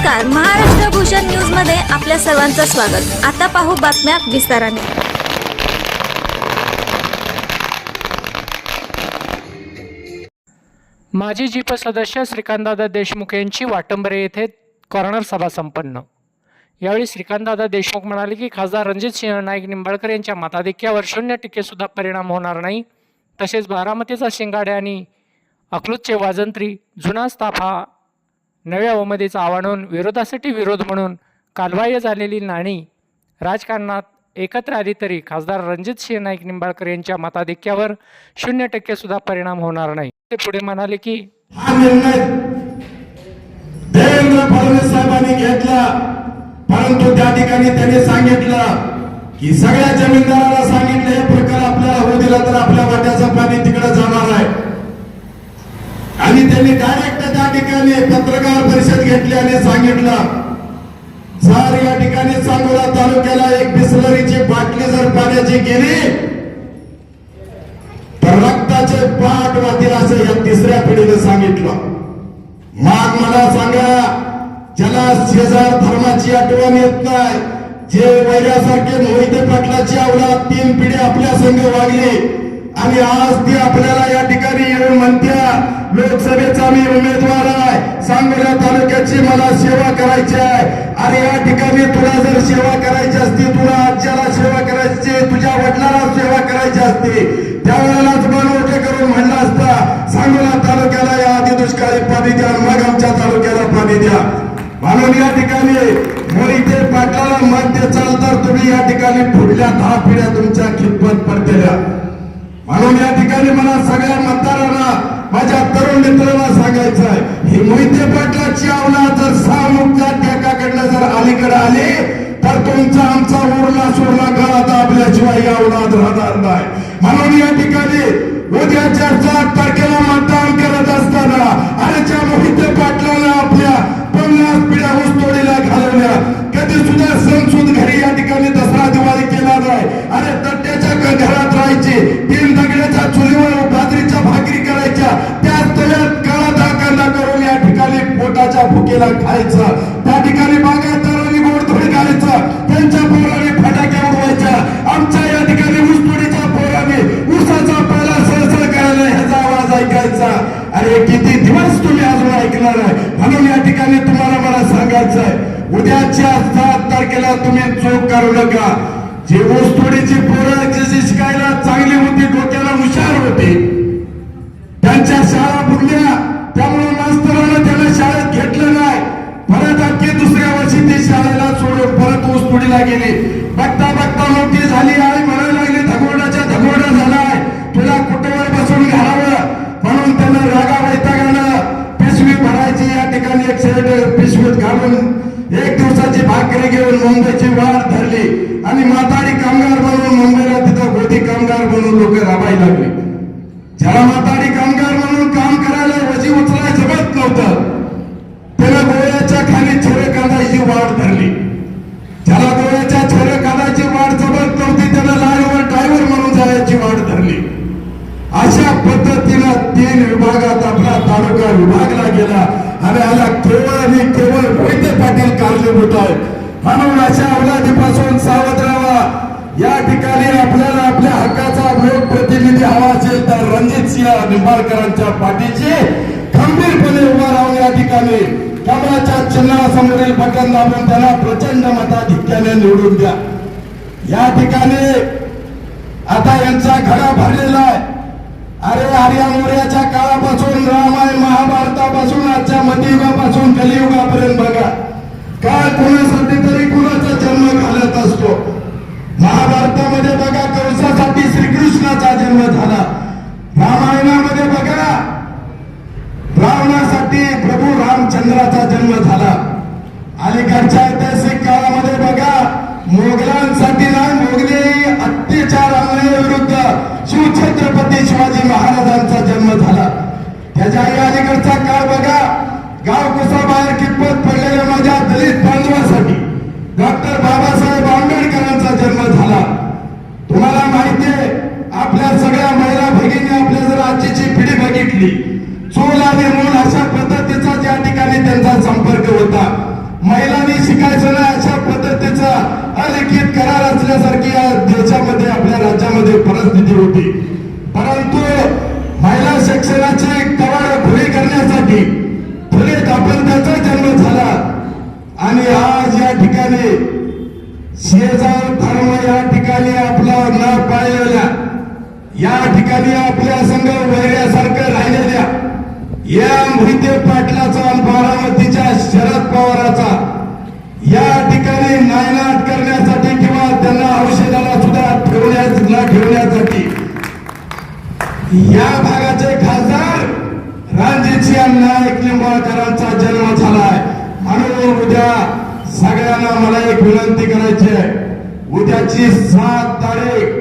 नमस्कार. महाराष्ट्र भूषण न्यूजमध्ये आपल्या सर्वांचं स्वागत. आता पाहू बातम्या विस्ताराने. माजी जीप सदस्य श्रीकांतदादा देशमुख यांची वाटंबरे येथे कॉर्नर सभा संपन्न. यावेळी श्रीकांतदादा देशमुख म्हणाले की खासदार रणजित सिंह नाईक निंबाळकर यांच्या मताधिक्यावर शून्य टक्केसुद्धा परिणाम होणार नाही. तसेच बारामतीचा शिंगाडे आणि अकलूजचे वाजंत्री जुना स्थापा नव्या उमेदीचं आव्हान विरोधासाठी विरोध म्हणून कालबाह्य झालेली नाणी राजकारणात एकत्र आली तरी खासदार रणजित सिंह नाईक निंबाळकर यांच्या मताधिक्यावर शून्य टक्के सुद्धा परिणाम होणार नाही. ते पुढे म्हणाले की हा निर्णय देवेंद्र फडणवीस साहेबांनी घेतला परंतु त्या ठिकाणी त्यांनी सांगितलं की सगळ्या जमीनदाराला सांगितलं हे प्रकार आपल्याला होऊ दिला तर आपल्या वाट्याचं पाणी तिकडे जाणार आहे. आणि त्यांनी डायरेक्ट त्या ठिकाणी पत्रकार परिषद घेतली आणि सांगितलं. जर या ठिकाणी सांगोला तालुक्याला एक बिस्लरीची बाटली जर पाण्याची गेली तर रक्ताचे पाठ वातील असं या तिसऱ्या पिढीने सांगितलं. मग मला सांगा ज्याला शेजार धर्माची आठवण येत नाही जे वैऱ्यासारखे मोहिते पाटलाची आवडा तीन पिढी आपल्या संघ वागली. आणि आज ती आपल्याला या ठिकाणी येऊन म्हणत्या लोकसभेचा मी उमेदवार आहे. सांगोला तालुक्याची मला सेवा करायची आहे. आणि या ठिकाणी तुला जर सेवा करायची असती तुला आजच्याला सेवा करायची तुझ्या वडिलांना सेवा करायची असती त्यावेळेलाच मन करून म्हणला असता सांगोला तालुक्याला या आधी दुष्काळी पाणी द्या मग आमच्या तालुक्याला पाणी द्या. म्हणून या ठिकाणी मोहिते पाटलाला मत चाल तर तुम्ही या ठिकाणी पुढल्या दहा पिढ्या तुमच्या खिदमत पडतेल्या. म्हणून या ठिकाणी मला सगळ्या मतदारांना माझ्या तरुण मित्रांना सांगायचं आहे. ही मोहिते पाटलाची आवला जर सामुखच्या त्याकाकडनं जर अलीकडे आली तर तुमचा आमचा उरला सोडला गळा दाबल्याशिवाय या औलाद राहणार नाही. म्हणून या ठिकाणी उद्याच्या सात तारखेला मतदान करत असताना आणि त्या मोहिते पाटलाला आपल्या पन्नास पिढ्या पोटाच्या खायचं. त्या ठिकाणी बागायतदारांनी गोडधोडी घालायचा. त्यांच्या पोराने फटाक्या उडवायच्या आमच्या या ठिकाणी ऊसतोडीच्या पोराने ऊसाचा पहिला सळसळ करायला ह्याचा आवाज ऐकायचा. अरे किती दिवस तुम्ही अजून ऐकणार आहे? म्हणून या ठिकाणी तुम्हाला मला सांगायचं आहे उद्याच्या सात तारखेला तुम्ही चूक करू नका. जी ऊसतोडीची पोरं जशी शिकायला चांगली होती डोक्याला हुशार होती त्यांच्या शाळा बुडल्या. त्यामुळे मास्तरानं त्याला शाळेत घेतलं नाही. परत अख्खी दुसऱ्या वर्षी ते शाळेला सोडून परत ऊसतोडीला गेली. केला आणि आला केवळ आणि केवळ मोहिते पाटील कारणीभूत आहे. म्हणून अशा अवलादीपासून सावध राहा. या ठिकाणी आपल्याला आपल्या हक्काचा लोक प्रतिनिधी हवा असेल तर रणजित सिंह निंबाळकरांच्या पाठीशी खंबीरपणे उभा राहून या ठिकाणी कमळाच्या चिन्हासमोरील बटन दाबून त्यांना प्रचंड मताधिक्याने निवडून द्या. या ठिकाणी आता यांचा घडा भरलेला आहे. अरे आर्या मोर्याच्या काळापासून रामायण महाभारता आजच्या कलियुगापर्यंत बघा. काय कोणासाठी तरी कुणाचा जन्म घालत असतो? महाभारतामध्ये बघा कंसासाठी श्रीकृष्णाचा जन्म झाला. रामायणामध्ये बघा. रावणासाठी प्रभू रामचंद्राचा जन्म झाला. अलीकडच्या ऐतिहासिक काळामध्ये बघा मोगलांसाठी ना मोगले अत्याचार अन्यायाविरुद्ध शिवछत्रपती शिवाजी महाराजांचा जन्म झाला. त्याच्याही अलीकडचा काळ बघा. गाव कसा बाहेर कितपत पडलेल्या माझ्या दलित बांधवासाठी डॉक्टर बाबासाहेब आंबेडकरांचा जन्म झाला. तुम्हाला माहिती आहे आपल्या सगळ्या महिला भगिनी आपल्या जर आजीची पिढी बघितली चूल आणि मूल अशा पद्धतीचा ज्या ठिकाणी त्यांचा संपर्क होता. महिलांनी शिकायचं नाही अशा पद्धतीचा अलिखित करार असल्यासारखी या देशामध्ये आपल्या राज्यामध्ये परिस्थिती होती. परंतु महिला शिक्षणाची कवाड खुली करण्यासाठी फुले जन्म झाला. आणि आज या ठिकाणी शेजार धर्म या ठिकाणी आपला न पाळलेल्या या ठिकाणी आपल्या संघ वैऱ्यासारखं राहिलेल्या या मोहिते पाटलाचा बारामतीच्या शरद पवाराचा या ठिकाणी नायनाट करण्यासाठी किंवा त्यांना औषधाला सुद्धा ठेवण्यास ठेवण्यासाठी या भागाचे खासदार रणजितसिंह नाईक निंबाळकरांचा जन्म झालाय. म्हणून उद्या सगळ्यांना मला एक विनंती करायची आहे. उद्याची सात तारीख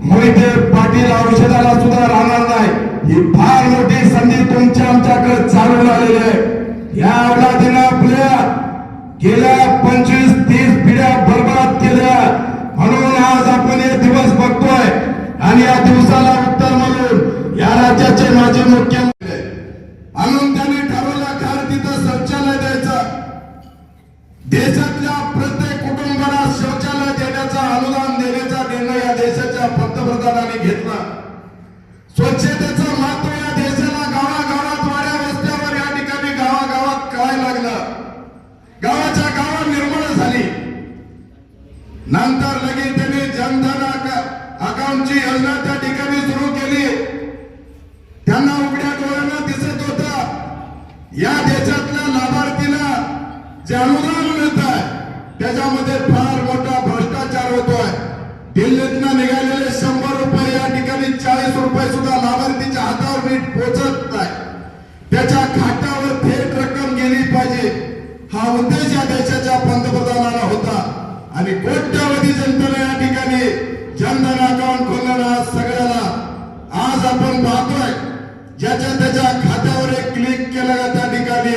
मोहिते पाटील औषधाला सुद्धा राहणार नाही. ही फार मोठी संधी तुमच्या आमच्याकडे चालून आलेली आहे. या अवलादीनं आपल्या गेल्या पंचवीस तीस पिढ्या बर्बाद केल्या. म्हणून आज आपण हे दिवस बघतोय. आणि या दिवसाला उत्तर म्हणून नंतर लगेच त्यांनी जनधन अकाउंटची योजना त्या ठिकाणी सुरू केली. त्यांना उघड्या डोळ्यांना दिसत होता. या देशातल्या लाभार्थीला जे अनुदान मिळत आहे त्याच्यामध्ये फार मोठा भ्रष्टाचार होतोय. दिल्लीतनं निघालेले शंभर रुपये या ठिकाणी चाळीस रुपये सुद्धा लाभार्थीच्या हातावर नीट पोचत नाही. त्याच्या खात्यावर थेट रक्कम गेली पाहिजे. हा उद्देश या देशाच्या पंतप्रधानाला होता. आणि कोट्यावधी जनतेला या ठिकाणी जनधन अकाउंट खोलणार आज सगळ्याला आज आपण पाहतोय ज्याच्या त्याच्या खात्यावर एक क्लिक केलं का त्या ठिकाणी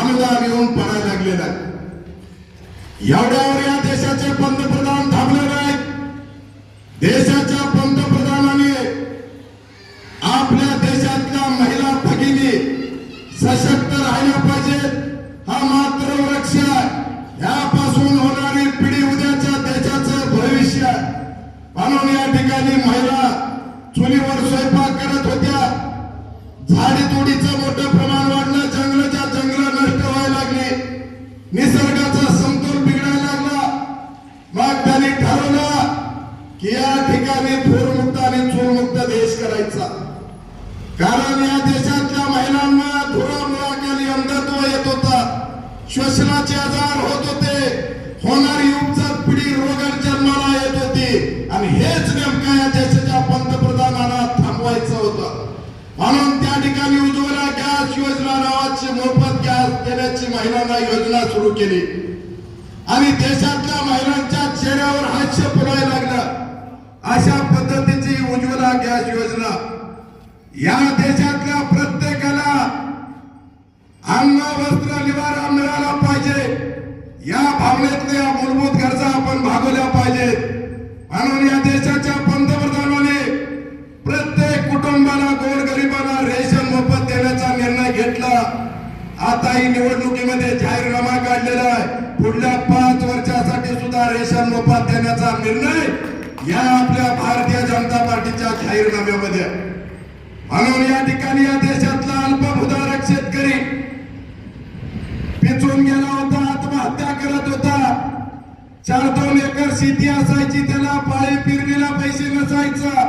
अनुदान येऊन पडायला लागलेलं आहे. एवढ्यावर या देशाचे पंतप्रधान आम्ही थोरमुक्त आणि चोरमुक्त देश करायचा. कारण या देशातल्या महिलांना धुरामुळाखाली अंधत्व येत होता. श्वसनाचे आजार होत होते. होणारी उपचार पिढी रोग जन्माला येत होती. आणि हेच नेमका या देशाच्या पंतप्रधानांना थांबवायचं होतं. म्हणून त्या ठिकाणी उज्ज्वला गॅस योजना नावाची मोफत गॅस देण्याची महिलांना योजना सुरू केली. आणि देशातल्या महिलांच्या चेहऱ्यावर हास्य फुलायला लागलं. अशा पद्धतीची उज्ज्वला गॅस योजना. या देशातल्या प्रत्येकाला अन्न वस्त्र निवारा मिळाला पाहिजे. या भावनेतल्या मूलभूत गरजा आपण भागवल्या पाहिजेत. म्हणून या देशाच्या पंतप्रधानाने प्रत्येक कुटुंबाला गोरगरिबाला रेशन मोफत देण्याचा निर्णय घेतला. आता ही निवडणुकीमध्ये जाहीरनामा काढलेला आहे. पुढल्या पाच वर्षासाठी सुद्धा रेशन मोफत देण्याचा निर्णय या आपल्या भारतीय जनता पार्टीच्या जाहीरनाम्यामध्ये म्हणून या ठिकाणी या देशातला अल्पभूधारक शेतकरी पिचून गेला होता आत्महत्या करत होता. चार दोन एकर शेती असायची त्याला पाळी पिरणीला पैसे नसायचा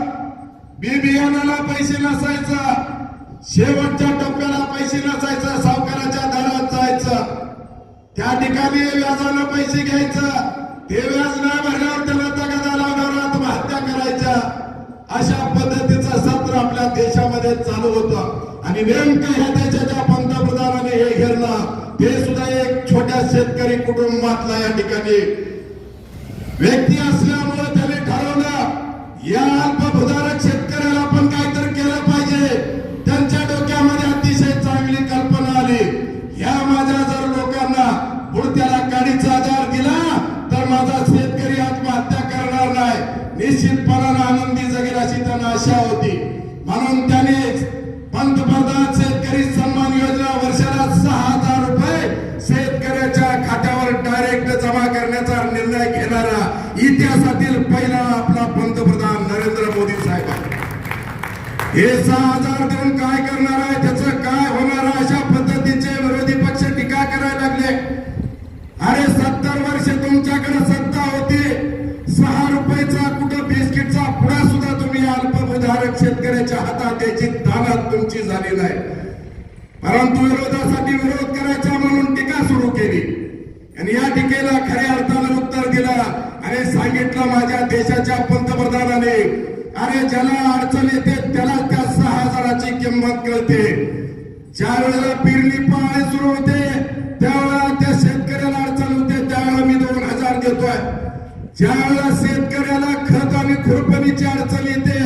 बी बियाणाला पैसे नसायचा शेवटच्या टप्प्याला पैसे नसायचा सावकाराच्या दारात जायचं. त्या ठिकाणी व्याजानं पैसे घ्यायचं ते व्याज नाही भरणार. आणि नेमकं ह्या देशाच्या पंतप्रधानाने हे घेरला ते सुद्धा एक छोट्या शेतकरी कुटुंबातला या ठिकाणी व्यक्ती असल्यामुळे त्याने ठरवलं या अल्पभूधारक शेतकऱ्याला आपण काहीतरी केलं पाहिजे. त्यांच्या डोक्यामध्ये अतिशय चांगली कल्पना आली. या माझ्या जर लोकांना बुडत्याला काडीचा आजार दिला तर माझा शेतकरी आत्महत्या करणार नाही. निश्चितपणानं आनंदी जगेल अशी त्यांना आशा होती. म्हणून त्याने निर्णय घेणारा इतिहासातील पहिला आपला पंतप्रधान नरेंद्र मोदी साहेब. हे सहा हजार देऊन काय करणार आहे? त्याच काय होणार आहे? अशा पद्धतीचे विरोधी पक्ष टीका करायला लागले. अरे सत्तर वर्ष तुमच्याकडे सत्ता होती. सहा रुपयाचा कुठं बिस्किटचा पुढा सुद्धा तुम्ही अल्पभूधारक शेतकऱ्याच्या हातात त्याची दानात तुमची झाली नाही. परंतु विरोधासाठी विरोध करायचा म्हणून टीका सुरू केली. आणि या टीकेला खऱ्या अर्थानं उत्तर दिला. आणि सांगितलं माझ्या देशाच्या पंतप्रधानाने. अरे ज्याला अडचण येते त्याला त्या सहा हजाराची किंमत कळते. ज्या वेळेला पेरणी पाळणे सुरू होते त्यावेळेला त्या शेतकऱ्याला अडचण होते त्यावेळेला मी दोन हजार देतोय. ज्या वेळेला शेतकऱ्याला खत आणि खुरपणीची अडचण येते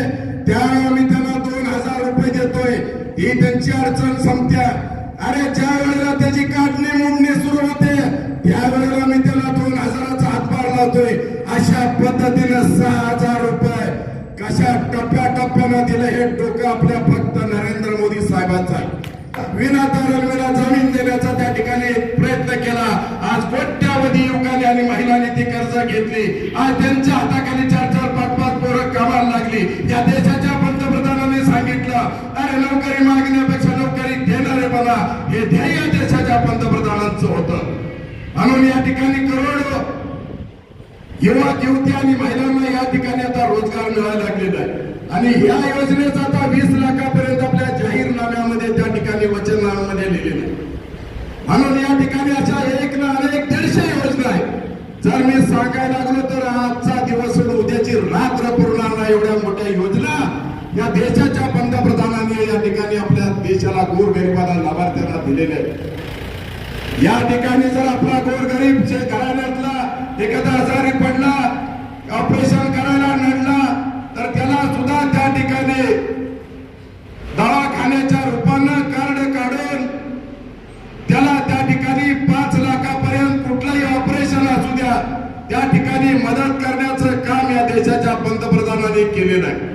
त्यावेळेला मी त्यांना दोन हजार रुपये देतोय. ही त्यांची अडचण संपत्या. अरे ज्या वेळेला त्याची आपल्या फक्त नरेंद्र मोदी साहेबांचा. आहे विना जमीन देण्याचा त्या ठिकाणी प्रयत्न केला. आज कोट्यावधी युवकांनी आणि महिलांनी ती कर्ज घेतली. आज त्यांच्या हाताखाली चार चार पाच पाच पोरं कामाला लागली. या देशाच्या पंतप्रधानांनी सांगितलं अरे नोकरी मागण्यापेक्षा नोकरी देणारे मला हे ध्येय देशाच्या पंतप्रधानांचं होतं. म्हणून या ठिकाणी करोडो युवक युवती आणि महिलांना या ठिकाणी आता रोजगार मिळायला लागलेला आहे. आणि या योजनेचा आता वीस लाखापर्यंत आपल्या जाहीरनाम्यामध्ये त्या ठिकाणी वचनामध्ये लिहिलेलं आहे. म्हणून या ठिकाणी अशा एक ना अनेक दीडशे योजना आहेत. जर मी सांगायला लागलो तर आजचा दिवस उद्याची रात्र पुरणार नाही. एवढ्या मोठ्या योजना या देशाच्या पंतप्रधानांनी या ठिकाणी आपल्या देशाला गोरगरिबाला लाभार्थ्यांना दिलेल्या आहेत. या ठिकाणी जर आपला गोरगरीब जे घराण्यातला एखादा आजारी पडला ऑपरेशन करायला नडला तर त्याला सुद्धा त्या ठिकाणी दवाखान्याच्या रूपानं कार्ड काढून त्याला त्या ठिकाणी पाच लाखापर्यंत कुठलंही ऑपरेशन असू द्या त्या ठिकाणी मदत करण्याचं काम या देशाच्या पंतप्रधानांनी केलेलं आहे.